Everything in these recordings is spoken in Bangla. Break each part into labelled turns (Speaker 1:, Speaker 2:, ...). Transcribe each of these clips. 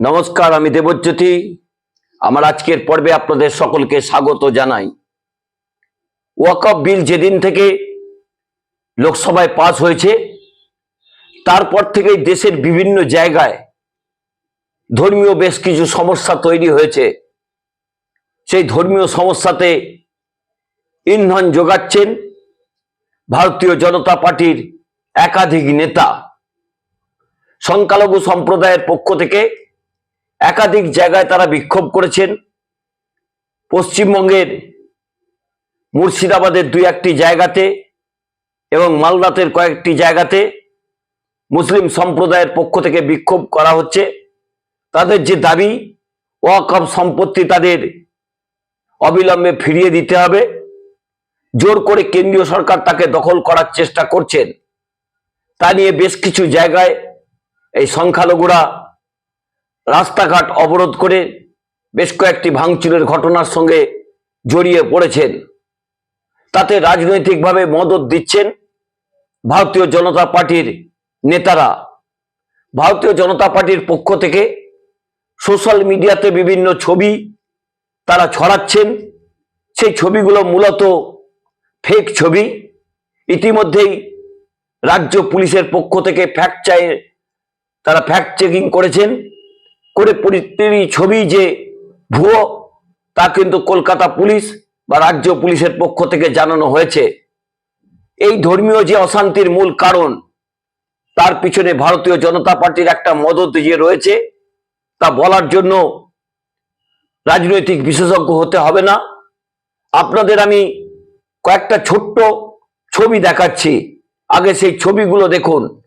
Speaker 1: নমস্কার, আমি দেবজ্যোতি। আমার আজকের পর্বে আপনাদের সকলকে স্বাগত জানাই। ওয়াকফ বিল যেদিন থেকে লোকসভায় পাস হয়েছে, তারপর থেকেই দেশের বিভিন্ন জায়গায় ধর্মীয় বেশ কিছু সমস্যা তৈরি হয়েছে। সেই ধর্মীয় সমস্যাতে ইন্ধন যোগাচ্ছেন ভারতীয় জনতা পার্টির একাধিক নেতা। সংখ্যালঘু সম্প্রদায়ের পক্ষ থেকে একাধিক জায়গায় তারা বিক্ষোভ করেছেন। পশ্চিমবঙ্গের মুর্শিদাবাদের দুই একটি জায়গাতে এবং মালদাতের কয়েকটি জায়গাতে মুসলিম সম্প্রদায়ের পক্ষ থেকে বিক্ষোভ করা হচ্ছে। তাদের যে দাবি, ওয়াকফ সম্পত্তি তাদের অবিলম্বে ফিরিয়ে দিতে হবে। জোর করে কেন্দ্রীয় সরকার তাকে দখল করার চেষ্টা করছেন। তা নিয়ে বেশ কিছু জায়গায় এই সংখ্যালঘুরা রাস্তাঘাট অবরোধ করে বেশ কয়েকটি ভাঙচুরের ঘটনার সঙ্গে জড়িয়ে পড়েছেন। তাতে রাজনৈতিকভাবে মদত দিচ্ছেন ভারতীয় জনতা পার্টির নেতারা। ভারতীয় জনতা পার্টির পক্ষ থেকে সোশ্যাল মিডিয়াতে বিভিন্ন ছবি তারা ছড়াচ্ছেন। সেই ছবিগুলো মূলত ফেক ছবি। ইতিমধ্যেই রাজ্য পুলিশের পক্ষ থেকে ফ্যাক্ট চাই তারা ফ্যাক্ট চেকিং করেছেন। করে প্রতিটি ছবি যে ভুয়ো, তা কিন্তু কলকাতা পুলিশ বা রাজ্য পুলিশের পক্ষ থেকে জানানো হয়েছে। এই ধর্মীয় যে অশান্তির মূল কারণ, তার পিছনে ভারতীয় জনতা পার্টির একটা মদত যে রয়েছে, তা বলার জন্য রাজনৈতিক বিশেষজ্ঞ হতে হবে না। আপনাদের আমি কয়েকটা ছোট্ট ছবি দেখাচ্ছি। আগে সেই ছবিগুলো দেখুন।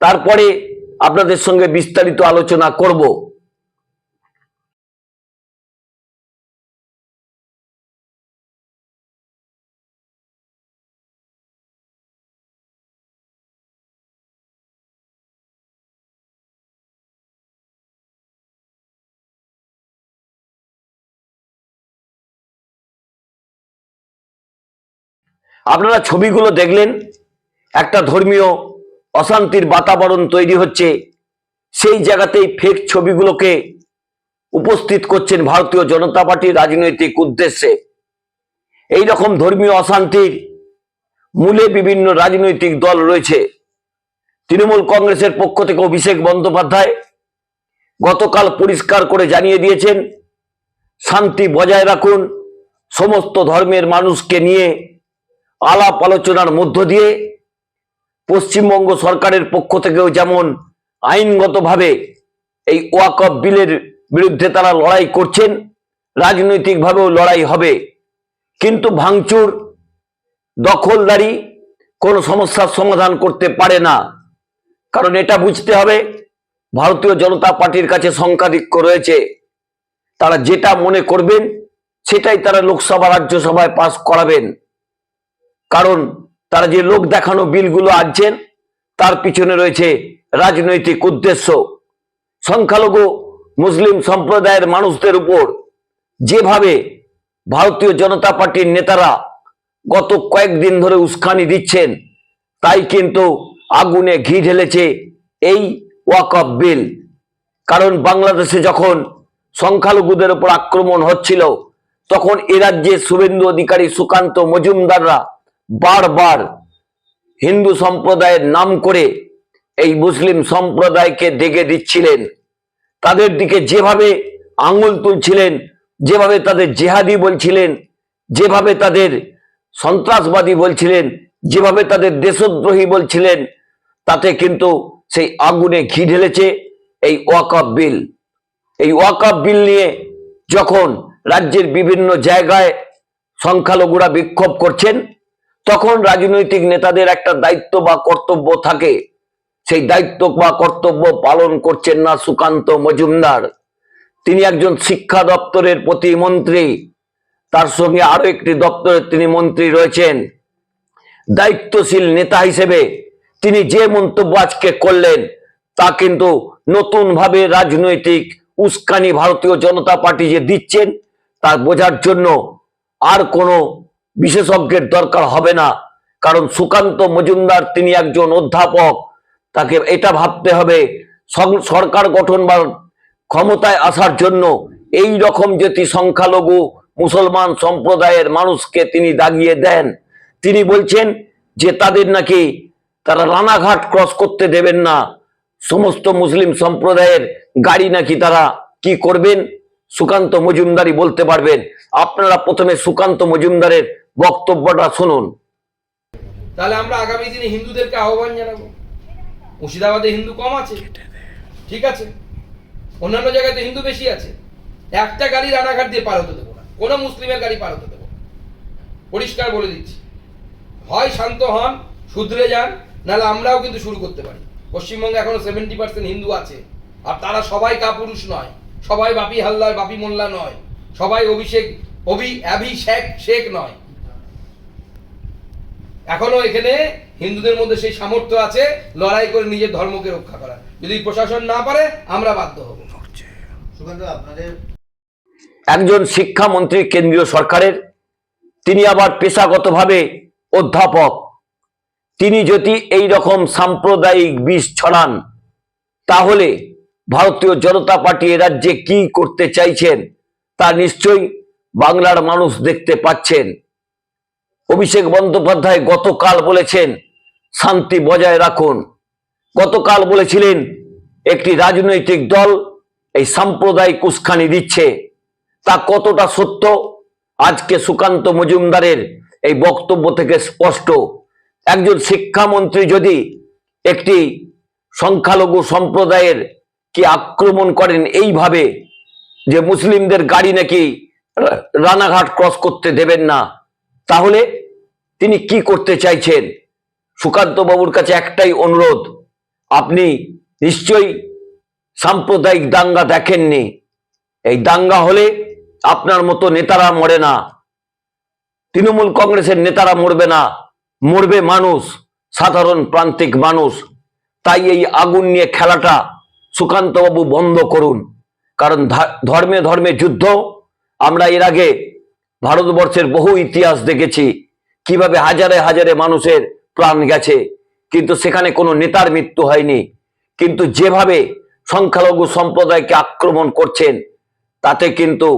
Speaker 1: তারপরে আপনাদের সঙ্গে বিস্তারিত আলোচনা করব। আপনারা ছবিগুলো দেখলেন? একটা ধর্মীয় অশান্তির বাতাবরণ তৈরি হচ্ছে। সেই জায়গাতেই ফেক ছবিগুলোকে উপস্থিত করছেন ভারতীয় জনতা পার্টির রাজনৈতিক উদ্দেশ্যে। এই রকম ধর্মীয় অশান্তির মূলে বিভিন্ন রাজনৈতিক দল রয়েছে। তৃণমূল কংগ্রেসের পক্ষ থেকে অভিষেক বন্দ্যোপাধ্যায় গতকাল পরিষ্কার করে জানিয়ে দিয়েছেন, শান্তি বজায় রাখুন, সমস্ত ধর্মের মানুষকে নিয়ে আলাপ আলোচনার মধ্য দিয়ে পশ্চিমবঙ্গ সরকারের পক্ষ থেকেও যেমন আইনগতভাবে এই ওয়াকফ বিলের বিরুদ্ধে তারা লড়াই করছেন, রাজনৈতিকভাবেও লড়াই হবে। কিন্তু ভাঙচুর, দখলদারি কোনো সমস্যার সমাধান করতে পারে না। কারণ এটা বুঝতে হবে, ভারতীয় জনতা পার্টির কাছে সংখ্যাধিক্য রয়েছে। তারা যেটা মনে করবেন, সেটাই তারা লোকসভা, রাজ্যসভায় পাশ করাবেন। কারণ তারা যে লোক দেখানো বিলগুলো আনছেন, তার পিছনে রয়েছে রাজনৈতিক উদ্দেশ্য। সংখ্যালঘু মুসলিম সম্প্রদায়ের মানুষদের উপর যেভাবে ভারতীয় জনতা পার্টির নেতারা গত কয়েকদিন ধরে উস্কানি দিচ্ছেন, তাই কিন্তু আগুনে ঘি ঢেলেছে এই ওয়াকফ বিল। কারণ বাংলাদেশে যখন সংখ্যালঘুদের উপর আক্রমণ হচ্ছিল, তখন এ রাজ্যে শুভেন্দু অধিকারী সুকান্ত মজুমদাররা বারবার হিন্দু সম্প্রদায়ের নাম করে এই মুসলিম সম্প্রদায়কে দেখে দিচ্ছিলেন। তাদের দিকে যেভাবে আঙুল তুলছিলেন, যেভাবে তাদের জেহাদি বলছিলেন, যেভাবে তাদের সন্ত্রাসবাদী বলছিলেন, যেভাবে তাদের দেশদ্রোহী বলছিলেন, তাতে কিন্তু সেই আগুনে ঘি ঢেলেছে এই ওয়াকফ বিল। এই ওয়াকফ বিল নিয়ে যখন রাজ্যের বিভিন্ন জায়গায় সংখ্যালঘুরা বিক্ষোভ করছেন তখন রাজনৈতিক নেতাদের একটা দায়িত্ব বা কর্তব্য থাকে। সেই দায়িত্ব বা কর্তব্য পালন করছেন না সুকান্ত মজুমদার। তিনি একজন শিক্ষা দপ্তরের প্রতিমন্ত্রী তার সঙ্গে আরও একটি দপ্তরের তিনি মন্ত্রী রয়েছেন। দায়িত্বশীল নেতা হিসেবে তিনি যে মন্তব্য আজকে করলেন, তা কিন্তু নতুন ভাবে রাজনৈতিক উস্কানি ভারতীয় জনতা পার্টি যে দিচ্ছেন, তা বোঝার জন্য আর কোনো বিশেষজ্ঞের দরকার হবে না। কারণ সুকান্ত মজুমদার তিনি একজন অধ্যাপক। তাকে এটা ভাবতে হবে সরকার গঠন বা ক্ষমতায় আসার জন্য এই রকম যদি সংখ্যালঘু মুসলমান সম্প্রদায়ের মানুষকে তিনি দাগিয়ে দেন। তিনি বলছেন যে তাদের নাকি তারা রানাঘাট ক্রস করতে দেবেন না। সমস্ত মুসলিম সম্প্রদায়ের গাড়ি নাকি তারা কি করবেন? সুকান্ত মজুমদারি বলতে পারবেন। আপনারা প্রথমে সুকান্ত মজুমদারের বক্তব্যটা শুনুন।
Speaker 2: তাহলে আমরা আগামী দিনে হিন্দুদেরকে আহ্বান জানাব। মুর্শিদাবাদে হিন্দু কম আছে। ঠিক আছে? অন্যান্য জায়গায় তো হিন্দু বেশি আছে। একটা গাড়ি রানাঘাট দিয়ে পার হতে দেবো না। কোনো মুসলিমের গাড়ি পার হতে দেবো পরিষ্কার বলে দিচ্ছি। হয় শান্ত হন, শুধরে যান, নাহলে আমরাও কিন্তু শুরু করতে পারি। পশ্চিমবঙ্গে এখনও সেভেন্টি পার্সেন্ট হিন্দু আছে। আর তারা সবাই কাপুরুষ নয়। সবাই বাপি হালদার, বাপি মোল্লা নয়। সবাই অভিষেক, অভি, অভিষেক শেখ নয়। এখনও এখানে হিন্দুদের মধ্যে সেই সামর্থ্য আছে লড়াই করে নিজের ধর্মকে রক্ষা করা যদি প্রশাসন না পারে আমরা বাধ্য হব।
Speaker 3: আপনাদের
Speaker 1: একজন শিক্ষামন্ত্রী কেন্দ্রীয় সরকারের তিনি আবার পেশাগতভাবে অধ্যাপক। তিনি যদি এই রকম সাম্প্রদায়িক বিষ ছড়ান তাহলে ভারতীয় জনতা পার্টি এ রাজ্যে কি করতে চাইছেন তা নিশ্চয়ই বাংলার মানুষ দেখতে পাচ্ছেন। অভিষেক বন্দ্যোপাধ্যায় গতকাল বলেছেন, শান্তি বজায় রাখুন। গতকাল বলেছিলেন, একটি রাজনৈতিক দল এই সাম্প্রদায়িক উস্কানি দিচ্ছে। তা কতটা সত্য? আজকে সুকান্ত মজুমদারের এই বক্তব্য থেকে স্পষ্ট। একজন শিক্ষামন্ত্রী যদি একটি সংখ্যালঘু সম্প্রদায়ের কি আক্রমণ করেন এইভাবে, যে মুসলিমদের গাড়ি নাকি রানাঘাট ক্রস করতে দেবেন না তাহলে তিনি কি করতে চাইছেন? সুকান্ত বাবুর কাছে একটাই অনুরোধ। আপনি নিশ্চয়ই সাম্প্রদায়িক দাঙ্গা দেখেননি। এই দাঙ্গা হলে আপনার মতো নেতারা মরে না। তৃণমূল কংগ্রেসের নেতারা মরবে না। মরবে মানুষ, সাধারণ প্রান্তিক মানুষ। তাই এই আগুন নিয়ে খেলাটা সুকান্তবাবু বন্ধ করুন। কারণ ধর্মে ধর্মে যুদ্ধ, আমরা এর আগে ভারতবর্ষের বহু ইতিহাস দেখেছি। কীভাবে হাজারে হাজারে মানুষের প্রাণ গেছে, কিন্তু সেখানে কোনো নেতার মৃত্যু হয়নি। কিন্তু যেভাবে সংখ্যালঘু সম্প্রদায়কে আক্রমণ করছেন, তাতে কিন্তু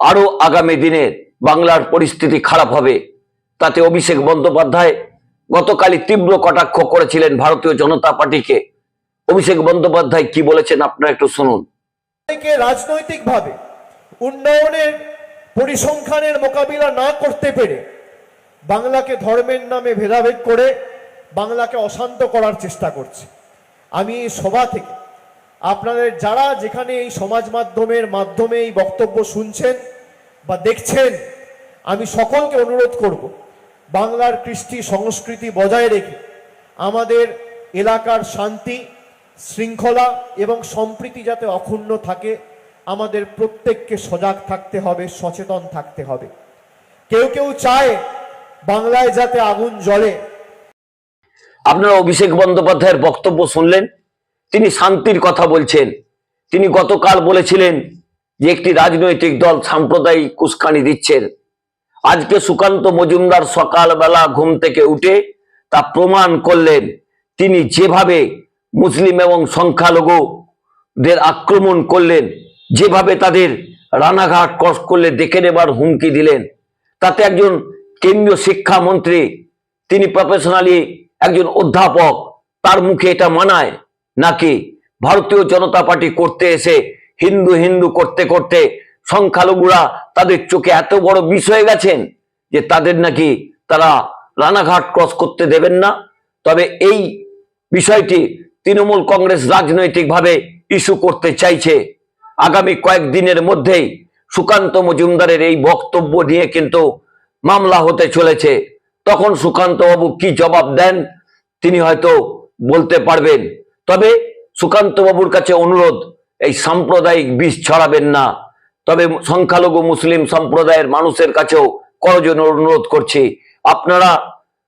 Speaker 1: আরও আগামী দিনে বাংলার পরিস্থিতি খারাপ হবে। তাতে অভিষেক বন্দ্যোপাধ্যায় গতকালই তীব্র কটাক্ষ করেছিলেন ভারতীয় জনতা পার্টিকে। অভিষেক বন্দ্যোপাধ্যায় কি বলেছেন আপনারা একটু শুনুন।
Speaker 4: রাজনৈতিকভাবে উন্নয়নের পরিসংখ্যানের মোকাবিলা না করতে পেরে বাংলাকে ধর্মের নামে ভেদাভেদ করে বাংলাকে অশান্ত করার চেষ্টা করছে। আমি এই সভা থেকে আপনাদের যারা যেখানে এই সমাজ মাধ্যমের মাধ্যমে এই বক্তব্য শুনছেন বা দেখছেন, আমি সকলকে অনুরোধ করব, বাংলার কৃষ্টি সংস্কৃতি বজায় রেখে আমাদের এলাকার শান্তি, শৃঙ্খলা এবং সম্প্রীতি যাতে অক্ষুণ্ণ থাকে আমাদের প্রত্যেককে সজাগ থাকতে হবে, সচেতন থাকতে হবে। কেউ কেউ চায় বাংলায় যাতে আগুন জ্বলে।
Speaker 1: আপনারা অভিষেক বন্দ্যোপাধ্যায়ের বক্তব্য শুনলেন, তিনি শান্তির কথা বলছেন। তিনি গতকাল বলেছিলেন যে একটি রাজনৈতিক দল সাম্প্রদায়িক কুস্কানি দিচ্ছেন আজকে সুকান্ত মজুমদার সকালবেলা ঘুম থেকে উঠে তা প্রমাণ করলেন, তিনি যেভাবে মুসলিম এবং সংখ্যালঘুদের আক্রমণ করলেন। যেভাবে তাদের রানাঘাট ক্রস করলে দেখে নেবার হুমকি দিলেন। তাতে একজন কেন্দ্রীয় শিক্ষামন্ত্রী তিনি প্রফেশনালি একজন অধ্যাপক, তার মুখে এটা মানায় নাকি ভারতীয় জনতা পার্টি করতে এসে হিন্দু হিন্দু করতে করতে সংখ্যালঘুরা তাদের চোখে এত বড় বিষ হয়ে গেছেন যে তাদের নাকি তারা রানাঘাট ক্রস করতে দেবেন না। তবে এই বিষয়টি তৃণমূল কংগ্রেস রাজনৈতিকভাবে ইস্যু করতে চাইছে। আগামী কয়েকদিনের মধ্যেই সুকান্ত মজুমদারের এই বক্তব্য নিয়ে কিন্তু মামলা হতে চলেছে। তখন সুকান্ত বাবু কি জবাব দেন, তিনি হয়তো বলতে পারবেন। তবে সুকান্ত বাবুর কাছে অনুরোধ, এই সাম্প্রদায়িক বিষ ছড়াবেন না। তবে সংখ্যালঘু মুসলিম সম্প্রদায়ের মানুষের কাছেও করজন অনুরোধ করছি। আপনারা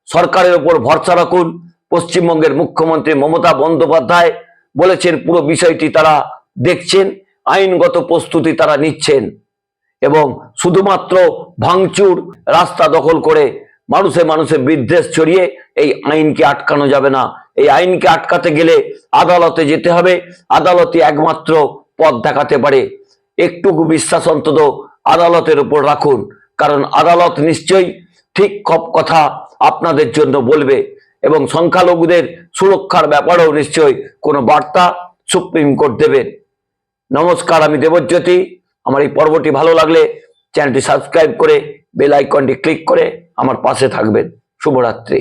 Speaker 1: সরকারের উপর ভরসা রাখুন। পশ্চিমবঙ্গের মুখ্যমন্ত্রী মমতা বন্দ্যোপাধ্যায় বলেছেন, পুরো বিষয়টি তারা দেখছেন। আইনগত প্রস্তুতি তারা নিচ্ছেন এবং শুধুমাত্র ভাঙচুর, রাস্তা দখল করে মানুষে মানুষে বিদ্বেষ ছড়িয়ে এই আইনকে আটকানো যাবে না। এই আইনকে আটকাতে গেলে আদালতে যেতে হবে। আদালতে একমাত্র পথ দেখাতে পারে। একটুকু বিশ্বাস অন্তত আদালতের উপর রাখুন। কারণ আদালত নিশ্চয়ই ঠিক কপ কথা আপনাদের জন্য বলবে এবং সংখ্যালঘুদের সুরক্ষার ব্যাপারেও নিশ্চয়ই কোনো বার্তা সুপ্রিম কোর্ট দেবেন। নমস্কার, আমি দেবজ্যোতি। আমার এই পর্বটি ভালো লাগলে চ্যানেলটি সাবস্ক্রাইব করে বেল আইকনটি ক্লিক করে আমার পাশে থাকবেন। শুভরাত্রি।